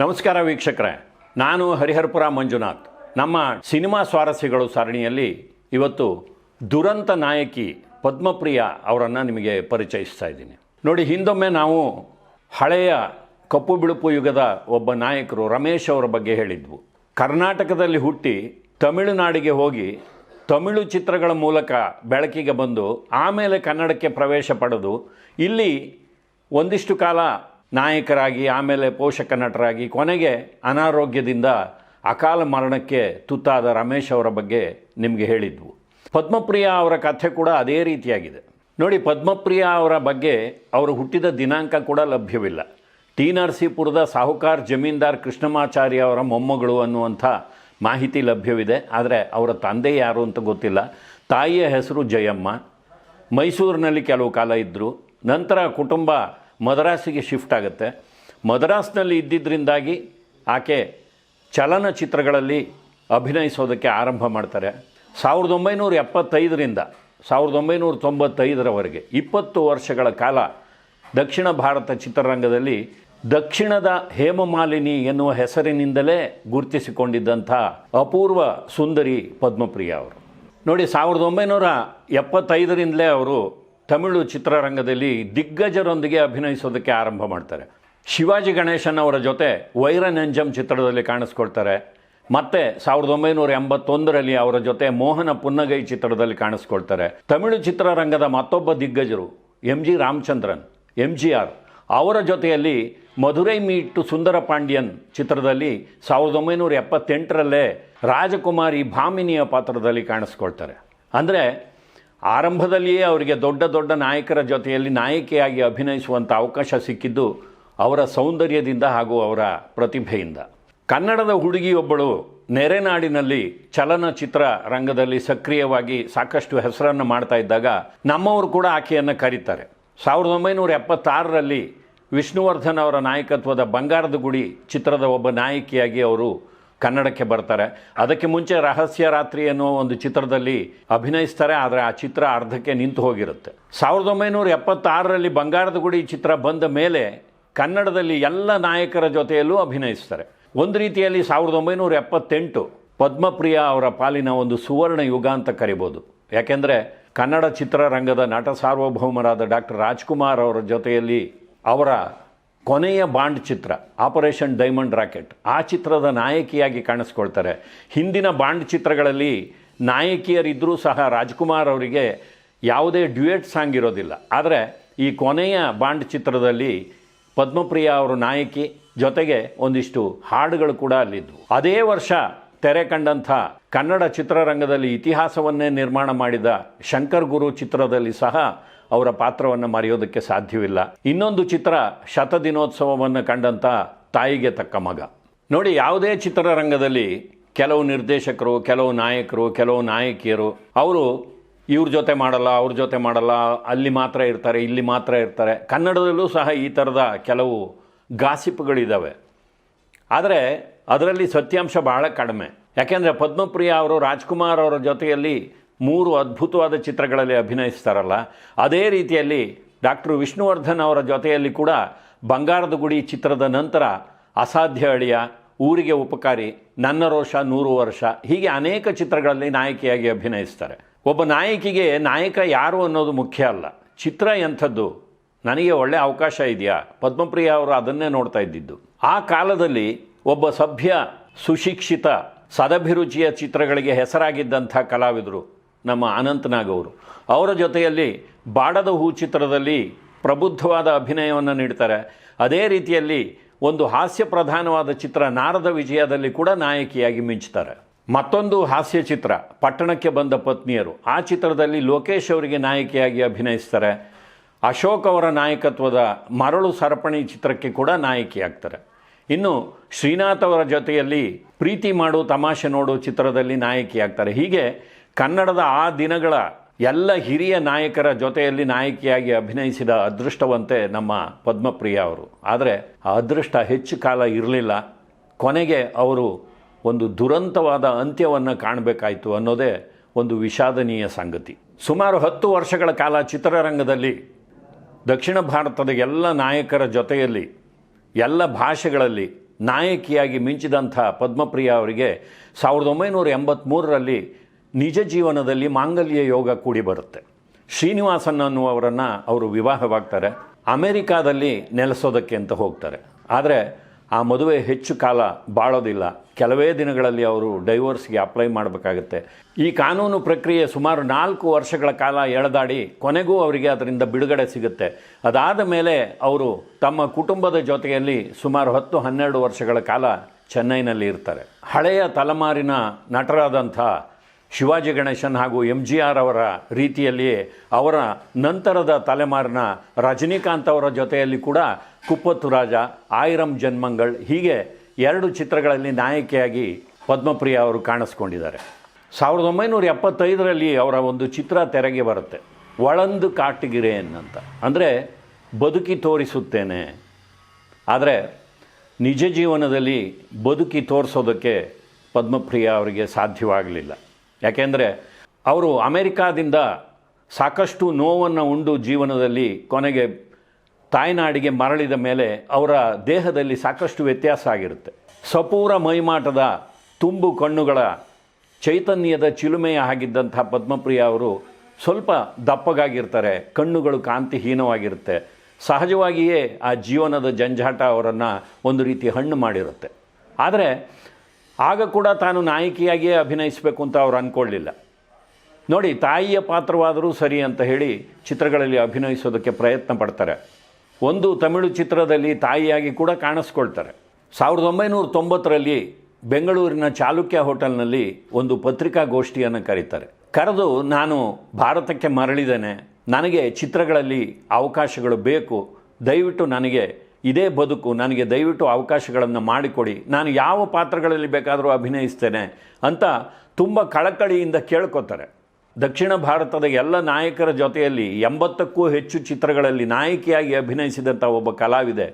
ನಮಸ್ಕಾರ ವೀಕ್ಷಕರೇ. ನಾನು ಹರಿಹರಪುರ ಮಂಜುನಾಥ್. ನಮ್ಮ ಸಿನಿಮಾ ಸ್ವಾರಸ್ಯಗಳು ಸರಣಿಯಲ್ಲಿ ಇವತ್ತು ದುರಂತ ನಾಯಕಿ ಪದ್ಮಪ್ರಿಯ ಅವರನ್ನು ನಿಮಗೆ ಪರಿಚಯಿಸ್ತಾ ಇದ್ದೀನಿ. ನೋಡಿ, ಹಿಂದೊಮ್ಮೆ ನಾವು ಹಳೆಯ ಕಪ್ಪು ಬಿಳುಪು ಯುಗದ ಒಬ್ಬ ನಾಯಕರು ರಮೇಶ್ ಅವರ ಬಗ್ಗೆ ಹೇಳಿದ್ವು. ಕರ್ನಾಟಕದಲ್ಲಿ ಹುಟ್ಟಿ ತಮಿಳುನಾಡಿಗೆ ಹೋಗಿ ತಮಿಳು ಚಿತ್ರಗಳ ಮೂಲಕ ಬೆಳಕಿಗೆ ಬಂದು ಆಮೇಲೆ ಕನ್ನಡಕ್ಕೆ ಪ್ರವೇಶ ಪಡೆದು ಇಲ್ಲಿ ಒಂದಿಷ್ಟು ಕಾಲ ನಾಯಕರಾಗಿ, ಆಮೇಲೆ ಪೋಷಕ ನಟರಾಗಿ, ಕೊನೆಗೆ ಅನಾರೋಗ್ಯದಿಂದ ಅಕಾಲ ಮರಣಕ್ಕೆ ತುತ್ತಾದ ರಮೇಶ್ ಅವರ ಬಗ್ಗೆ ನಿಮಗೆ ಹೇಳಿದ್ವು. ಪದ್ಮಪ್ರಿಯ ಅವರ ಕಥೆ ಕೂಡ ಅದೇ ರೀತಿಯಾಗಿದೆ. ನೋಡಿ, ಪದ್ಮಪ್ರಿಯ ಅವರ ಬಗ್ಗೆ ಅವರು ಹುಟ್ಟಿದ ದಿನಾಂಕ ಕೂಡ ಲಭ್ಯವಿಲ್ಲ. ಟಿ ನರಸೀಪುರದ ಸಾಹುಕಾರ್ ಜಮೀನ್ದಾರ್ ಕೃಷ್ಣಮಾಚಾರ್ಯ ಅವರ ಮೊಮ್ಮಗಳು ಅನ್ನುವಂಥ ಮಾಹಿತಿ ಲಭ್ಯವಿದೆ. ಆದರೆ ಅವರ ತಂದೆ ಯಾರು ಅಂತ ಗೊತ್ತಿಲ್ಲ. ತಾಯಿಯ ಹೆಸರು ಜಯಮ್ಮ. ಮೈಸೂರಿನಲ್ಲಿ ಕೆಲವು ಕಾಲ ಇದ್ದರು ನಂತರ ಕುಟುಂಬ ಮದ್ರಾಸಿಗೆ ಶಿಫ್ಟ್ ಆಗುತ್ತೆ. ಮದ್ರಾಸ್ನಲ್ಲಿ ಇದ್ದಿದ್ದರಿಂದಾಗಿ ಆಕೆ ಚಲನಚಿತ್ರಗಳಲ್ಲಿ ಅಭಿನಯಿಸೋದಕ್ಕೆ ಆರಂಭ ಮಾಡ್ತಾರೆ. ಸಾವಿರದ ಒಂಬೈನೂರ ಎಪ್ಪತ್ತೈದರಿಂದ ಸಾವಿರದ ಒಂಬೈನೂರ ತೊಂಬತ್ತೈದರವರೆಗೆ ಇಪ್ಪತ್ತು ವರ್ಷಗಳ ಕಾಲ ದಕ್ಷಿಣ ಭಾರತ ಚಿತ್ರರಂಗದಲ್ಲಿ ದಕ್ಷಿಣದ ಹೇಮಮಾಲಿನಿ ಎನ್ನುವ ಹೆಸರಿನಿಂದಲೇ ಗುರುತಿಸಿಕೊಂಡಿದ್ದಂಥ ಅಪೂರ್ವ ಸುಂದರಿ ಪದ್ಮಪ್ರಿಯ ಅವರು. ನೋಡಿ, ಸಾವಿರದ ಒಂಬೈನೂರ ಎಪ್ಪತ್ತೈದರಿಂದಲೇ ಅವರು ತಮಿಳು ಚಿತ್ರರಂಗದಲ್ಲಿ ದಿಗ್ಗಜರೊಂದಿಗೆ ಅಭಿನಯಿಸೋದಕ್ಕೆ ಆರಂಭ ಮಾಡ್ತಾರೆ. ಶಿವಾಜಿ ಗಣೇಶನ್ ಅವರ ಜೊತೆ ವೈರನಂಜಂ ಚಿತ್ರದಲ್ಲಿ ಕಾಣಿಸ್ಕೊಳ್ತಾರೆ. ಮತ್ತೆ ಸಾವಿರದ ಒಂಬೈನೂರ ಎಂಬತ್ತೊಂದರಲ್ಲಿ ಅವರ ಜೊತೆ ಮೋಹನ ಪುನ್ನಗೈ ಚಿತ್ರದಲ್ಲಿ ಕಾಣಿಸ್ಕೊಳ್ತಾರೆ. ತಮಿಳು ಚಿತ್ರರಂಗದ ಮತ್ತೊಬ್ಬ ದಿಗ್ಗಜರು, M G Ramachandran, M G R. ಅವರ ಜೊತೆಯಲ್ಲಿ ಮಧುರೈ ಮೀಟು ಸುಂದರ ಪಾಂಡ್ಯನ್ ಚಿತ್ರದಲ್ಲಿ ಸಾವಿರದ ಒಂಬೈನೂರ ಎಪ್ಪತ್ತೆಂಟರಲ್ಲೇ ರಾಜಕುಮಾರಿ ಭಾಮಿನಿಯ ಪಾತ್ರದಲ್ಲಿ ಕಾಣಿಸ್ಕೊಳ್ತಾರೆ. ಅಂದರೆ ಆರಂಭದಲ್ಲಿಯೇ ಅವರಿಗೆ ದೊಡ್ಡ ದೊಡ್ಡ ನಾಯಕರ ಜೊತೆಯಲ್ಲಿ ನಾಯಕಿಯಾಗಿ ಅಭಿನಯಿಸುವಂಥ ಅವಕಾಶ ಸಿಕ್ಕಿದ್ದು ಅವರ ಸೌಂದರ್ಯದಿಂದ ಹಾಗೂ ಅವರ ಪ್ರತಿಭೆಯಿಂದ. ಕನ್ನಡದ ಹುಡುಗಿಯೊಬ್ಬಳು ನೆರೆನಾಡಿನಲ್ಲಿ ಚಲನಚಿತ್ರ ರಂಗದಲ್ಲಿ ಸಕ್ರಿಯವಾಗಿ ಸಾಕಷ್ಟು ಹೆಸರನ್ನು ಮಾಡ್ತಾ ಇದ್ದಾಗ ನಮ್ಮವರು ಕೂಡ ಆಕೆಯನ್ನು ಕರೀತಾರೆ. ಸಾವಿರದ ಒಂಬೈನೂರ ಎಪ್ಪತ್ತಾರರಲ್ಲಿ ವಿಷ್ಣುವರ್ಧನ್ ಅವರ ನಾಯಕತ್ವದ ಬಂಗಾರದ ಗುಡಿ ಚಿತ್ರದ ಒಬ್ಬ ನಾಯಕಿಯಾಗಿ ಅವರು ಕನ್ನಡಕ್ಕೆ ಬರ್ತಾರೆ. ಅದಕ್ಕೆ ಮುಂಚೆ ರಹಸ್ಯ ರಾತ್ರಿ ಅನ್ನೋ ಒಂದು ಚಿತ್ರದಲ್ಲಿ ಅಭಿನಯಿಸ್ತಾರೆ, ಆದರೆ ಆ ಚಿತ್ರ ಅರ್ಧಕ್ಕೆ ನಿಂತು ಹೋಗಿರುತ್ತೆ. ಸಾವಿರದ ಒಂಬೈನೂರ ಎಪ್ಪತ್ತಾರರಲ್ಲಿ ಬಂಗಾರದ ಗುಡಿ ಚಿತ್ರ ಬಂದ ಮೇಲೆ ಕನ್ನಡದಲ್ಲಿ ಎಲ್ಲ ನಾಯಕರ ಜೊತೆಯಲ್ಲೂ ಅಭಿನಯಿಸ್ತಾರೆ. ಒಂದು ರೀತಿಯಲ್ಲಿ ಸಾವಿರದ ಒಂಬೈನೂರ ಎಪ್ಪತ್ತೆಂಟು ಪದ್ಮಪ್ರಿಯ ಅವರ ಪಾಲಿನ ಒಂದು ಸುವರ್ಣ ಯುಗ ಅಂತ ಕರಿಬೋದು. ಯಾಕೆಂದರೆ ಕನ್ನಡ ಚಿತ್ರರಂಗದ ನಟ ಸಾರ್ವಭೌಮರಾದ ಡಾಕ್ಟರ್ ರಾಜ್ಕುಮಾರ್ ಅವರ ಜೊತೆಯಲ್ಲಿ ಅವರ ಕೊನೆಯ ಬಾಂಡ್ ಚಿತ್ರ ಆಪರೇಷನ್ ಡೈಮಂಡ್ ರಾಕೆಟ್ ಆ ಚಿತ್ರದ ನಾಯಕಿಯಾಗಿ ಕಾಣಿಸ್ಕೊಳ್ತಾರೆ. ಹಿಂದಿನ ಬಾಂಡ್ ಚಿತ್ರಗಳಲ್ಲಿ ನಾಯಕಿಯರಿದ್ದರೂ ಸಹ ರಾಜ್ಕುಮಾರ್ ಅವರಿಗೆ ಯಾವುದೇ ಡ್ಯುಯೆಟ್ ಸಾಂಗ್ ಇರೋದಿಲ್ಲ. ಆದರೆ ಈ ಕೊನೆಯ ಬಾಂಡ್ ಚಿತ್ರದಲ್ಲಿ ಪದ್ಮಪ್ರಿಯ ಅವರು ನಾಯಕಿ ಜೊತೆಗೆ ಒಂದಿಷ್ಟು ಹಾಡುಗಳು ಕೂಡ ಅಲ್ಲಿದ್ದವು ಅದೇ ವರ್ಷ ತೆರೆ ಕಂಡಂಥ ಕನ್ನಡ ಚಿತ್ರರಂಗದಲ್ಲಿ ಇತಿಹಾಸವನ್ನೇ ನಿರ್ಮಾಣ ಮಾಡಿದ ಶಂಕರ್ ಗುರು ಚಿತ್ರದಲ್ಲಿ ಸಹ ಅವರ ಪಾತ್ರವನ್ನು ಮರೆಯೋದಕ್ಕೆ ಸಾಧ್ಯವಿಲ್ಲ. ಇನ್ನೊಂದು ಚಿತ್ರ ಶತದಿನೋತ್ಸವವನ್ನು ಕಂಡಂಥ ತಾಯಿಗೆ ತಕ್ಕ ಮಗ. ನೋಡಿ, ಯಾವುದೇ ಚಿತ್ರರಂಗದಲ್ಲಿ ಕೆಲವು ನಿರ್ದೇಶಕರು, ಕೆಲವು ನಾಯಕರು, ಕೆಲವು ನಾಯಕಿಯರು, ಅವರು ಇವ್ರ ಜೊತೆ ಮಾಡಲ್ಲ, ಅವ್ರ ಜೊತೆ ಮಾಡಲ್ಲ, ಅಲ್ಲಿ ಮಾತ್ರ ಇರ್ತಾರೆ, ಇಲ್ಲಿ ಮಾತ್ರ ಇರ್ತಾರೆ. ಕನ್ನಡದಲ್ಲೂ ಸಹ ಈ ಥರದ ಕೆಲವು ಗಾಸಿಪ್ಗಳಿದ್ದಾವೆ ಆದರೆ ಅದರಲ್ಲಿ ಸತ್ಯಾಂಶ ಬಹಳ ಕಡಿಮೆ. ಯಾಕೆಂದರೆ ಪದ್ಮಪ್ರಿಯ ಅವರು, ರಾಜ್ಕುಮಾರ್ ಅವರ ಜೊತೆಯಲ್ಲಿ ಮೂರು ಅದ್ಭುತವಾದ ಚಿತ್ರಗಳಲ್ಲಿ ಅಭಿನಯಿಸ್ತಾರಲ್ಲ. ಅದೇ ರೀತಿಯಲ್ಲಿ ಡಾಕ್ಟರ್ ವಿಷ್ಣುವರ್ಧನ್ ಅವರ ಜೊತೆಯಲ್ಲಿ ಕೂಡ ಬಂಗಾರದ ಗುಡಿ ಚಿತ್ರದ ನಂತರ ಅಸಾಧ್ಯ ಅಳಿಯ ಊರಿಗೆ ಉಪಕಾರಿ ನನ್ನ ರೋಷ ನೂರು ವರ್ಷ ಹೀಗೆ ಅನೇಕ ಚಿತ್ರಗಳಲ್ಲಿ ನಾಯಕಿಯಾಗಿ ಅಭಿನಯಿಸ್ತಾರೆ. ಒಬ್ಬ ನಾಯಕಿಗೆ ನಾಯಕ ಯಾರು ಅನ್ನೋದು ಮುಖ್ಯ ಅಲ್ಲ. ಚಿತ್ರ ಎಂಥದ್ದು? ನನಗೆ ಒಳ್ಳೆಯ ಅವಕಾಶ ಇದೆಯಾ? ಪದ್ಮಪ್ರಿಯ ಅವರು ಅದನ್ನೇ ನೋಡ್ತಾ ಇದ್ದಿದ್ದು. ಆ ಕಾಲದಲ್ಲಿ ಒಬ್ಬ ಸಭ್ಯ, ಸುಶಿಕ್ಷಿತ, ಸದಭಿರುಚಿಯ ಚಿತ್ರಗಳಿಗೆ ಹೆಸರಾಗಿದ್ದಂಥ ಕಲಾವಿದರು. ನಮ್ಮ ಅನಂತನಾಗ್ ಅವರು ಅವರ ಜೊತೆಯಲ್ಲಿ ಬಾಡದ ಹೂ ಚಿತ್ರದಲ್ಲಿ ಪ್ರಬುದ್ಧವಾದ ಅಭಿನಯವನ್ನು ನೀಡ್ತಾರೆ. ಅದೇ ರೀತಿಯಲ್ಲಿ ಒಂದು ಹಾಸ್ಯ ಪ್ರಧಾನವಾದ ಚಿತ್ರ ನಾರದ ವಿಜಯದಲ್ಲಿ ಕೂಡ ನಾಯಕಿಯಾಗಿ ಮಿಂಚ್ತಾರೆ ಮತ್ತೊಂದು ಹಾಸ್ಯ ಚಿತ್ರ, ಪಟ್ಟಣಕ್ಕೆ ಬಂದ ಪತ್ನಿಯರು. ಆ ಚಿತ್ರದಲ್ಲಿ ಲೋಕೇಶ್ ಅವರಿಗೆ ನಾಯಕಿಯಾಗಿ ಅಭಿನಯಿಸ್ತಾರೆ. ಅಶೋಕ್ ಅವರ ನಾಯಕತ್ವದ ಮರಳು ಸರಪಣಿ ಚಿತ್ರಕ್ಕೆ ಕೂಡ ನಾಯಕಿಯಾಗ್ತಾರೆ. ಇನ್ನು ಶ್ರೀನಾಥ್ ಅವರ ಜೊತೆಯಲ್ಲಿ ಪ್ರೀತಿ ಮಾಡು ತಮಾಷೆ ನೋಡು ಚಿತ್ರದಲ್ಲಿ ನಾಯಕಿಯಾಗ್ತಾರೆ. ಹೀಗೆ ಕನ್ನಡದ ಆ ದಿನಗಳ ಎಲ್ಲ ಹಿರಿಯ ನಾಯಕರ ಜೊತೆಯಲ್ಲಿ ನಾಯಕಿಯಾಗಿ ಅಭಿನಯಿಸಿದ ಅದೃಷ್ಟವಂತೆ ನಮ್ಮ ಪದ್ಮಪ್ರಿಯ ಅವರು. ಆದರೆ ಆ ಅದೃಷ್ಟ ಹೆಚ್ಚು ಕಾಲ ಇರಲಿಲ್ಲ. ಕೊನೆಗೆ ಅವರು ಒಂದು ದುರಂತವಾದ ಅಂತ್ಯವನ್ನು ಕಾಣಬೇಕಾಯಿತು ಅನ್ನೋದೇ ಒಂದು ವಿಷಾದನೀಯ ಸಂಗತಿ. ಸುಮಾರು ಹತ್ತು ವರ್ಷಗಳ ಕಾಲ ಚಿತ್ರರಂಗದಲ್ಲಿ ದಕ್ಷಿಣ ಭಾರತದ ಎಲ್ಲ ನಾಯಕರ ಜೊತೆಯಲ್ಲಿ ಎಲ್ಲ ಭಾಷೆಗಳಲ್ಲಿ ನಾಯಕಿಯಾಗಿ ಮಿಂಚಿದಂಥ ಪದ್ಮಪ್ರಿಯ ಅವರಿಗೆ ಸಾವಿರದ ಒಂಬೈನೂರ ಎಂಬತ್ತ್ಮೂರರಲ್ಲಿ ನಿಜ ಜೀವನದಲ್ಲಿ ಮಾಂಗಲ್ಯ ಯೋಗ ಕೂಡಿ ಬರುತ್ತೆ. ಶ್ರೀನಿವಾಸನ್ ಅನ್ನುವರನ್ನು ಅವರು ವಿವಾಹವಾಗ್ತಾರೆ. ಅಮೆರಿಕಾದಲ್ಲಿ ನೆಲೆಸೋದಕ್ಕೆ ಅಂತ ಹೋಗ್ತಾರೆ. ಆದರೆ ಆ ಮದುವೆ ಹೆಚ್ಚು ಕಾಲ ಬಾಳೋದಿಲ್ಲ. ಕೆಲವೇ ದಿನಗಳಲ್ಲಿ ಅವರು ಡೈವೋರ್ಸ್ಗೆ ಅಪ್ಲೈ ಮಾಡಬೇಕಾಗುತ್ತೆ. ಈ ಕಾನೂನು ಪ್ರಕ್ರಿಯೆ ಸುಮಾರು ನಾಲ್ಕು ವರ್ಷಗಳ ಕಾಲ ಎಳೆದಾಡಿ ಕೊನೆಗೂ ಅವರಿಗೆ ಅದರಿಂದ ಬಿಡುಗಡೆ ಸಿಗುತ್ತೆ. ಅದಾದ ಮೇಲೆ ಅವರು ತಮ್ಮ ಕುಟುಂಬದ ಜೊತೆಯಲ್ಲಿ ಸುಮಾರು ಹತ್ತು ಹನ್ನೆರಡು ವರ್ಷಗಳ ಕಾಲ ಚೆನ್ನೈನಲ್ಲಿ ಇರ್ತಾರೆ. ಹಳೆಯ ತಲೆಮಾರಿನ ನಟರಾದಂಥ ಶಿವಾಜಿ ಗಣೇಶನ್ ಹಾಗೂ ಎಂ ಜಿ ಆರ್ ಅವರ ರೀತಿಯಲ್ಲಿಯೇ ಅವರ ನಂತರದ ತಲೆಮಾರಿನ ರಜನಿಕಾಂತ್ ಅವರ ಜೊತೆಯಲ್ಲಿ ಕೂಡ ಕುಪ್ಪತ್ತು ರಾಜ, ಆಯಿರಂ ಜನ್ಮಂಗಳ್ ಹೀಗೆ ಎರಡು ಚಿತ್ರಗಳಲ್ಲಿ ನಾಯಕಿಯಾಗಿ ಪದ್ಮಪ್ರಿಯ ಅವರು ಕಾಣಿಸ್ಕೊಂಡಿದ್ದಾರೆ. ಸಾವಿರದ ಒಂಬೈನೂರ ಎಪ್ಪತ್ತೈದರಲ್ಲಿ ಅವರ ಒಂದು ಚಿತ್ರ ತೆರೆಗೆ ಬರುತ್ತೆ. ಒಳಂದು ಅಂತ. ಅಂದರೆ ಬದುಕಿ ತೋರಿಸುತ್ತೇನೆ. ಆದರೆ ನಿಜ ಜೀವನದಲ್ಲಿ ಬದುಕಿ ತೋರಿಸೋದಕ್ಕೆ ಪದ್ಮಪ್ರಿಯ ಅವರಿಗೆ ಸಾಧ್ಯವಾಗಲಿಲ್ಲ. ಯಾಕೆಂದರೆ ಅವರು ಅಮೆರಿಕಾದಿಂದ ಸಾಕಷ್ಟು ನೋವನ್ನು ಉಂಡು ಜೀವನದಲ್ಲಿ ಕೊನೆಗೆ ತಾಯ್ನಾಡಿಗೆ ಮರಳಿದ ಮೇಲೆ ಅವರ ದೇಹದಲ್ಲಿ ಸಾಕಷ್ಟು ವ್ಯತ್ಯಾಸ ಆಗಿರುತ್ತೆ. ಸಪೂರ ಮೈಮಾಟದ ತುಂಬು ಕಣ್ಣುಗಳ ಚೈತನ್ಯದ ಚಿಲುಮೆಯ ಆಗಿದ್ದಂಥ ಪದ್ಮಪ್ರಿಯ ಅವರು ಸ್ವಲ್ಪ ದಪ್ಪಗಾಗಿರ್ತಾರೆ, ಕಣ್ಣುಗಳು ಕಾಂತಿಹೀನವಾಗಿರುತ್ತೆ. ಸಹಜವಾಗಿಯೇ ಆ ಜೀವನದ ಜಂಜಾಟ ಅವರನ್ನು ಒಂದು ರೀತಿ ಹಣ್ಣು ಮಾಡಿರುತ್ತೆ. ಆದರೆ ಆಗ ಕೂಡ ತಾನು ನಾಯಕಿಯಾಗಿಯೇ ಅಭಿನಯಿಸಬೇಕು ಅಂತ ಅವ್ರು ಅಂದ್ಕೊಳ್ಳಿಲ್ಲ ನೋಡಿ, ತಾಯಿಯ ಪಾತ್ರವಾದರೂ ಸರಿ ಅಂತ ಹೇಳಿ ಚಿತ್ರಗಳಲ್ಲಿ ಅಭಿನಯಿಸೋದಕ್ಕೆ ಪ್ರಯತ್ನ ಪಡ್ತಾರೆ. ಒಂದು ತಮಿಳು ಚಿತ್ರದಲ್ಲಿ ತಾಯಿಯಾಗಿ ಕೂಡ ಕಾಣಿಸ್ಕೊಳ್ತಾರೆ. ಸಾವಿರದ ಒಂಬೈನೂರ ತೊಂಬತ್ತರಲ್ಲಿ ಬೆಂಗಳೂರಿನ ಚಾಲುಕ್ಯ ಹೋಟೆಲ್ನಲ್ಲಿ ಒಂದು ಪತ್ರಿಕಾಗೋಷ್ಠಿಯನ್ನು ಕರೀತಾರೆ. ಕರೆದು, ನಾನು ಭಾರತಕ್ಕೆ ಮರಳಿದ್ದೇನೆ. ನನಗೆ ಚಿತ್ರಗಳಲ್ಲಿ ಅವಕಾಶಗಳು ಬೇಕು. ದಯವಿಟ್ಟು ನನಗೆ ಇದೇ ಬದುಕು, ನನಗೆ ದಯವಿಟ್ಟು ಅವಕಾಶಗಳನ್ನು ಮಾಡಿಕೊಡಿ. ನಾನು ಯಾವ ಪಾತ್ರಗಳಲ್ಲಿ ಬೇಕಾದರೂ ಅಭಿನಯಿಸ್ತೇನೆ ಅಂತ ತುಂಬ ಕಳಕಳಿಯಿಂದ ಕೇಳ್ಕೊತಾರೆ. ದಕ್ಷಿಣ ಭಾರತದ ಎಲ್ಲ ನಾಯಕರ ಜೊತೆಯಲ್ಲಿ ಎಂಬತ್ತಕ್ಕೂ ಹೆಚ್ಚು ಚಿತ್ರಗಳಲ್ಲಿ ನಾಯಕಿಯಾಗಿ ಅಭಿನಯಿಸಿದಂಥ ಒಬ್ಬ ಕಲಾವಿದೆ.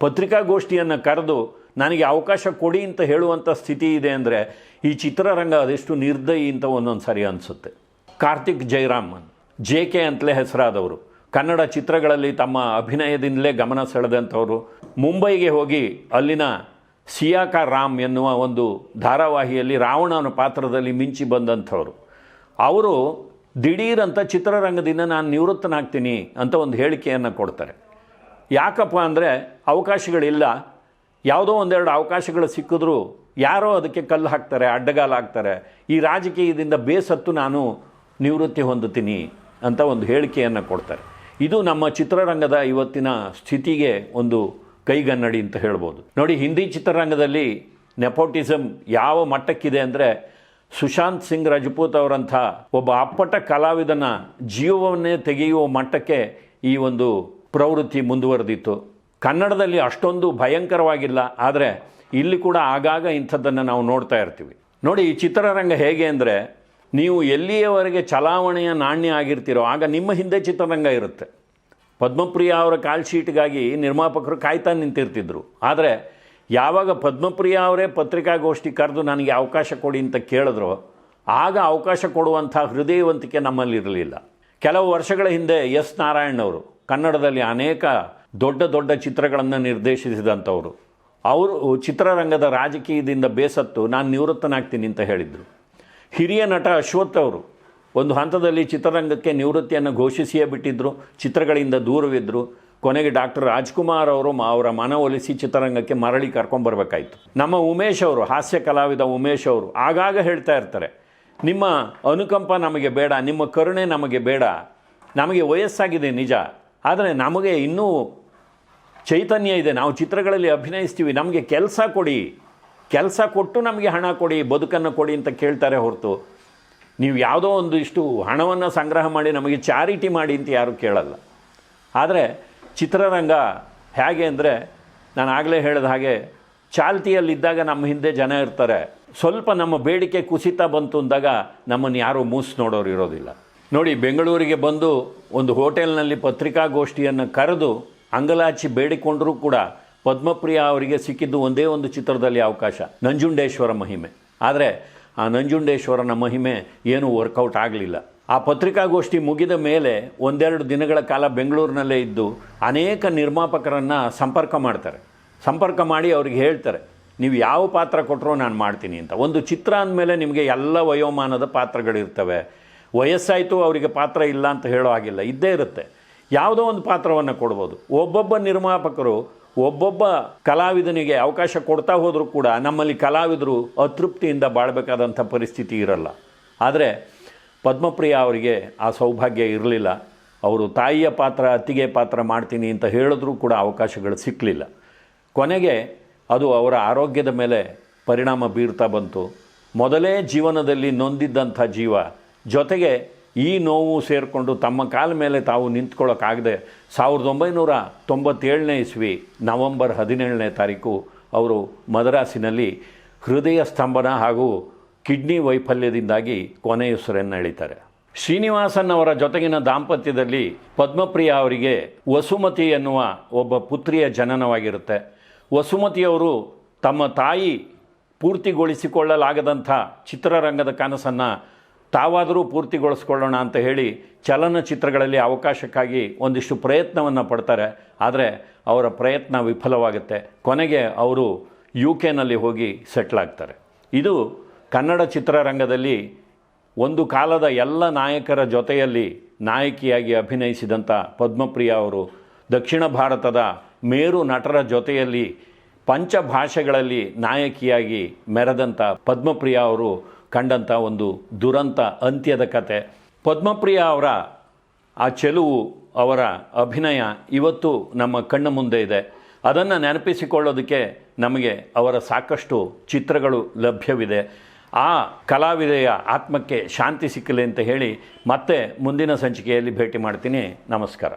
ಪತ್ರಿಕಾಗೋಷ್ಠಿಯನ್ನು ಕರೆದು, ನನಗೆ ಅವಕಾಶ ಕೊಡಿ ಅಂತ ಹೇಳುವಂಥ ಸ್ಥಿತಿ ಇದೆ ಅಂದರೆ, ಈ ಚಿತ್ರರಂಗ ಅದೆಷ್ಟು ನಿರ್ದಯಿ ಅಂತ ಒಂದೊಂದು ಸರಿ ಅನಿಸುತ್ತೆ. ಕಾರ್ತಿಕ್ ಜಯರಾಮನ್ ಜೆ ಕೆ ಅಂತಲೇ ಹೆಸರಾದವರು. ಕನ್ನಡ ಚಿತ್ರಗಳಲ್ಲಿ ತಮ್ಮ ಅಭಿನಯದಿಂದಲೇ ಗಮನ ಸೆಳೆದಂಥವರು. ಮುಂಬೈಗೆ ಹೋಗಿ ಅಲ್ಲಿನ ಸಿಯಾಕ ರಾಮ್ ಎನ್ನುವ ಒಂದು ಧಾರಾವಾಹಿಯಲ್ಲಿ ರಾವಣನ ಪಾತ್ರದಲ್ಲಿ ಮಿಂಚಿ ಬಂದಂಥವರು. ಅವರು ದಿಢೀರಂತ ಚಿತ್ರರಂಗದಿಂದ ನಾನು ನಿವೃತ್ತನಾಗ್ತೀನಿ ಅಂತ ಒಂದು ಹೇಳಿಕೆಯನ್ನು ಕೊಡ್ತಾರೆ. ಯಾಕಪ್ಪ ಅಂದರೆ ಅವಕಾಶಗಳಿಲ್ಲ. ಯಾವುದೋ ಒಂದೆರಡು ಅವಕಾಶಗಳು ಸಿಕ್ಕಿದ್ರೂ ಯಾರೋ ಅದಕ್ಕೆ ಕಲ್ಲು ಹಾಕ್ತಾರೆ, ಅಡ್ಡಗಾಲ ಹಾಕ್ತಾರೆ. ಈ ರಾಜಕೀಯದಿಂದ ಬೇಸತ್ತು ನಾನು ನಿವೃತ್ತಿ ಹೊಂದುತ್ತೀನಿ ಅಂತ ಒಂದು ಹೇಳಿಕೆಯನ್ನು ಕೊಡ್ತಾರೆ. ಇದು ನಮ್ಮ ಚಿತ್ರರಂಗದ ಇವತ್ತಿನ ಸ್ಥಿತಿಗೆ ಒಂದು ಕೈಗನ್ನಡಿ ಅಂತ ಹೇಳ್ಬೋದು. ನೋಡಿ, ಹಿಂದಿ ಚಿತ್ರರಂಗದಲ್ಲಿ ನೆಪೋಟಿಸಮ್ ಯಾವ ಮಟ್ಟಕ್ಕಿದೆ ಅಂದರೆ ಸುಶಾಂತ್ ಸಿಂಗ್ ರಜಪೂತ್ ಅವರಂಥ ಒಬ್ಬ ಅಪ್ಪಟ ಕಲಾವಿದನ ಜೀವವನ್ನೇ ತೆಗೆಯುವ ಮಟ್ಟಕ್ಕೆ ಈ ಒಂದು ಪ್ರವೃತ್ತಿ ಮುಂದುವರೆದಿತ್ತು. ಕನ್ನಡದಲ್ಲಿ ಅಷ್ಟೊಂದು ಭಯಂಕರವಾಗಿಲ್ಲ, ಆದರೆ ಇಲ್ಲಿ ಕೂಡ ಆಗಾಗ ಇಂಥದ್ದನ್ನು ನಾವು ನೋಡ್ತಾ ಇರ್ತೀವಿ. ನೋಡಿ, ಈ ಚಿತ್ರರಂಗ ಹೇಗೆ ಅಂದರೆ ನೀವು ಎಲ್ಲಿಯವರೆಗೆ ಚಲಾವಣೆಯ ನಾಣ್ಯ ಆಗಿರ್ತೀರೋ, ಆಗ ನಿಮ್ಮ ಹಿಂದೆ ಚಿತ್ರರಂಗ ಇರುತ್ತೆ. ಪದ್ಮಪ್ರಿಯ ಅವರ ಕಾಲ್ ಶೀಟ್ಗಾಗಿ ನಿರ್ಮಾಪಕರು ಕಾಯ್ತಾ ನಿಂತಿರ್ತಿದ್ರು. ಆದರೆ, ಯಾವಾಗ ಪದ್ಮಪ್ರಿಯ ಅವರೇ ಪತ್ರಿಕಾಗೋಷ್ಠಿ ಕರೆದು ನನಗೆ ಅವಕಾಶ ಕೊಡಿ ಅಂತ ಕೇಳಿದ್ರು, ಆಗ ಅವಕಾಶ ಕೊಡುವಂಥ ಹೃದಯವಂತಿಕೆ ನಮ್ಮಲ್ಲಿರಲಿಲ್ಲ. ಕೆಲವು ವರ್ಷಗಳ ಹಿಂದೆ ಎಸ್ ನಾರಾಯಣ್ ಅವರು, ಕನ್ನಡದಲ್ಲಿ ಅನೇಕ ದೊಡ್ಡ ದೊಡ್ಡ ಚಿತ್ರಗಳನ್ನು ನಿರ್ದೇಶಿಸಿದಂಥವರು. ಅವರು ಚಿತ್ರರಂಗದ ರಾಜಕೀಯದಿಂದ ಬೇಸತ್ತು, ನಾನು ನಿವೃತ್ತನಾಗ್ತೀನಿ ಅಂತ ಹೇಳಿದರು. ಹಿರಿಯ ನಟ ಅಶ್ವಥ್ ಅವರು ಒಂದು ಹಂತದಲ್ಲಿ ಚಿತ್ರರಂಗಕ್ಕೆ ನಿವೃತ್ತಿಯನ್ನು ಘೋಷಿಸಿಯೇ ಬಿಟ್ಟಿದ್ದರು ಚಿತ್ರಗಳಿಂದ ದೂರವಿದ್ದರು ಕೊನೆಗೆ ಡಾಕ್ಟರ್ ರಾಜ್ಕುಮಾರ್ ಅವರು ಅವರ ಮನವೊಲಿಸಿ ಚಿತ್ರರಂಗಕ್ಕೆ ಮರಳಿ ಕರ್ಕೊಂಬರ್ಬೇಕಾಯ್ತು ನಮ್ಮ ಉಮೇಶ್ ಅವರು, ಹಾಸ್ಯ ಕಲಾವಿದ ಉಮೇಶ್ ಅವರು ಆಗಾಗ ಹೇಳ್ತಾ ಇರ್ತಾರೆ, ನಿಮ್ಮ ಅನುಕಂಪ ನಮಗೆ ಬೇಡ, ನಿಮ್ಮ ಕರುಣೆ ನಮಗೆ ಬೇಡ, ನಮಗೆ ವಯಸ್ಸಾಗಿದೆ ನಿಜ, ಆದರೆ ನಮಗೆ ಇನ್ನೂ ಚೈತನ್ಯ ಇದೆ, ನಾವು ಚಿತ್ರಗಳಲ್ಲಿ ಅಭಿನಯಿಸ್ತೀವಿ, ನಮಗೆ ಕೆಲಸ ಕೊಡಿ. ಕೆಲಸ ಕೊಟ್ಟು ನಮಗೆ ಹಣ ಕೊಡಿ, ಬದುಕನ್ನು ಕೊಡಿ ಅಂತ ಕೇಳ್ತಾರೆ ಹೊರತು ನೀವು ಯಾವುದೋ ಒಂದು ಇಷ್ಟು ಹಣವನ್ನು ಸಂಗ್ರಹ ಮಾಡಿ ನಮಗೆ ಚಾರಿಟಿ ಮಾಡಿ ಅಂತ ಯಾರೂ ಕೇಳಲ್ಲ. ಆದರೆ ಚಿತ್ರರಂಗ ಹೇಗೆ ಅಂದರೆ ನಾನು ಆಗಲೇ ಹೇಳಿದ ಹಾಗೆ ಚಾಲ್ತಿಯಲ್ಲಿದ್ದಾಗ ನಮ್ಮ ಹಿಂದೆ ಜನ ಇರ್ತಾರೆ. ಸ್ವಲ್ಪ ನಮ್ಮ ಬೇಡಿಕೆ ಕುಸಿತ ಬಂತು ಅಂದಾಗ ನಮ್ಮನ್ನು ಯಾರೂ ಮೂಸ್ ನೋಡೋರು ಇರೋದಿಲ್ಲ. ನೋಡಿ, ಬೆಂಗಳೂರಿಗೆ ಬಂದು ಒಂದು ಹೋಟೆಲ್ನಲ್ಲಿ ಪತ್ರಿಕಾಗೋಷ್ಠಿಯನ್ನು ಕರೆದು ಅಂಗಲಾಚಿ ಬೇಡಿಕೊಂಡರೂ ಕೂಡ ಪದ್ಮಪ್ರಿಯ ಅವರಿಗೆ ಸಿಕ್ಕಿದ್ದು ಒಂದೇ ಒಂದು ಚಿತ್ರದಲ್ಲಿ ಅವಕಾಶ, ನಂಜುಂಡೇಶ್ವರ ಮಹಿಮೆ. ಆದರೆ ಆ ನಂಜುಂಡೇಶ್ವರನ ಮಹಿಮೆ ಏನೂ ವರ್ಕೌಟ್ ಆಗಲಿಲ್ಲ. ಆ ಪತ್ರಿಕಾಗೋಷ್ಠಿ ಮುಗಿದ ಮೇಲೆ ಒಂದೆರಡು ದಿನಗಳ ಕಾಲ ಬೆಂಗಳೂರಿನಲ್ಲೇ ಇದ್ದು ಅನೇಕ ನಿರ್ಮಾಪಕರನ್ನು ಸಂಪರ್ಕ ಮಾಡ್ತಾರೆ. ಸಂಪರ್ಕ ಮಾಡಿ ಅವ್ರಿಗೆ ಹೇಳ್ತಾರೆ, ನೀವು ಯಾವ ಪಾತ್ರ ಕೊಟ್ಟರೂ ನಾನು ಮಾಡ್ತೀನಿ ಅಂತ. ಒಂದು ಚಿತ್ರ ಅಂದಮೇಲೆ ನಿಮಗೆ ಎಲ್ಲ ವಯೋಮಾನದ ಪಾತ್ರಗಳಿರ್ತವೆ. ವಯಸ್ಸಾಯಿತು, ಅವರಿಗೆ ಪಾತ್ರ ಇಲ್ಲ ಅಂತ ಹೇಳೋ ಹಾಗಿಲ್ಲ. ಇದ್ದೇ ಇರುತ್ತೆ. ಯಾವುದೋ ಒಂದು ಪಾತ್ರವನ್ನು ಕೊಡ್ಬೋದು. ಒಬ್ಬೊಬ್ಬ ನಿರ್ಮಾಪಕರು ಒಬ್ಬೊಬ್ಬ ಕಲಾವಿದನಿಗೆ ಅವಕಾಶ ಕೊಡ್ತಾ ಹೋದರೂ ಕೂಡ ನಮ್ಮಲ್ಲಿ ಕಲಾವಿದರು ಅತೃಪ್ತಿಯಿಂದ ಬಾಳಬೇಕಾದಂಥ ಪರಿಸ್ಥಿತಿ ಇರಲ್ಲ. ಆದರೆ ಪದ್ಮಪ್ರಿಯ ಅವರಿಗೆ ಆ ಸೌಭಾಗ್ಯ ಇರಲಿಲ್ಲ. ಅವರು ತಾಯಿಯ ಪಾತ್ರ, ಅತ್ತಿಗೆ ಪಾತ್ರ ಮಾಡ್ತೀನಿ ಅಂತ ಹೇಳಿದ್ರೂ ಕೂಡ ಅವಕಾಶಗಳು ಸಿಕ್ಕಲಿಲ್ಲ ಕೊನೆಗೆ ಅದು ಅವರ ಆರೋಗ್ಯದ ಮೇಲೆ ಪರಿಣಾಮ ಬೀರ್ತಾ ಬಂತು. ಮೊದಲೇ ಜೀವನದಲ್ಲಿ ನೊಂದಿದ್ದಂಥ ಜೀವ ಜೊತೆಗೆ ಈ ನೋವು ಸೇರಿಕೊಂಡು ತಮ್ಮ ಕಾಲ ಮೇಲೆ ತಾವು ನಿಂತ್ಕೊಳ್ಳೋಕ್ಕಾಗದೆ ಸಾವಿರದ ಒಂಬೈನೂರ ತೊಂಬತ್ತೇಳನೇ ಇಸ್ವಿ ನವಂಬರ್ ಹದಿನೇಳನೇ ತಾರೀಕು ಅವರು ಮದ್ರಾಸಿನಲ್ಲಿ ಹೃದಯ ಸ್ತಂಭನ ಹಾಗೂ ಕಿಡ್ನಿ ವೈಫಲ್ಯದಿಂದಾಗಿ ಕೊನೆಯುಸಿರನ್ನು ಎಳಿತಾರೆ. ಶ್ರೀನಿವಾಸನ್ ಅವರ ಜೊತೆಗಿನ ದಾಂಪತ್ಯದಲ್ಲಿ ಪದ್ಮಪ್ರಿಯ ಅವರಿಗೆ ವಸುಮತಿ ಎನ್ನುವ ಒಬ್ಬ ಪುತ್ರಿಯ ಜನನವಾಗಿರುತ್ತೆ. ವಸುಮತಿಯವರು ತಮ್ಮ ತಾಯಿ ಪೂರ್ತಿಗೊಳಿಸಿಕೊಳ್ಳಲಾಗದಂಥ ಚಿತ್ರರಂಗದ ಕನಸನ್ನು ತಾವಾದರೂ ಪೂರ್ತಿಗೊಳಿಸ್ಕೊಳ್ಳೋಣ ಅಂತ ಹೇಳಿ ಚಲನಚಿತ್ರಗಳಲ್ಲಿ ಅವಕಾಶಕ್ಕಾಗಿ ಒಂದಿಷ್ಟು ಪ್ರಯತ್ನವನ್ನು ಪಡ್ತಾರೆ. ಆದರೆ ಅವರ ಪ್ರಯತ್ನ ವಿಫಲವಾಗುತ್ತೆ. ಕೊನೆಗೆ ಅವರು ಯು ಕೆನಲ್ಲಿ ಹೋಗಿ ಸೆಟ್ಲ್ ಆಗ್ತಾರೆ. ಇದು ಕನ್ನಡ ಚಿತ್ರರಂಗದಲ್ಲಿ ಒಂದು ಕಾಲದ ಎಲ್ಲ ನಾಯಕರ ಜೊತೆಯಲ್ಲಿ ನಾಯಕಿಯಾಗಿ ಅಭಿನಯಿಸಿದಂಥ ಪದ್ಮಪ್ರಿಯ ಅವರು ದಕ್ಷಿಣ ಭಾರತದ ಮೇರು ನಟರ ಜೊತೆಯಲ್ಲಿ ಪಂಚಭಾಷೆಗಳಲ್ಲಿ ನಾಯಕಿಯಾಗಿ ಮೆರೆದಂಥ ಪದ್ಮಪ್ರಿಯ ಅವರು ಕಂಡಂಥ ಒಂದು ದುರಂತ ಅಂತ್ಯದ ಕತೆ. ಪದ್ಮಪ್ರಿಯ ಅವರ ಆ ಚೆಲುವು, ಅವರ ಅಭಿನಯ ಇವತ್ತು ನಮ್ಮ ಕಣ್ಣ ಮುಂದೆ ಇದೆ. ಅದನ್ನು ನೆನಪಿಸಿಕೊಳ್ಳೋದಕ್ಕೆ ನಮಗೆ ಅವರ ಸಾಕಷ್ಟು ಚಿತ್ರಗಳು ಲಭ್ಯವಿದೆ. ಆ ಕಲಾವಿದೆಯ ಆತ್ಮಕ್ಕೆ ಶಾಂತಿ ಸಿಕ್ಕಲಿ ಅಂತ ಹೇಳಿ ಮತ್ತೆ ಮುಂದಿನ ಸಂಚಿಕೆಯಲ್ಲಿ ಭೇಟಿ ಮಾಡ್ತೀನಿ. ನಮಸ್ಕಾರ.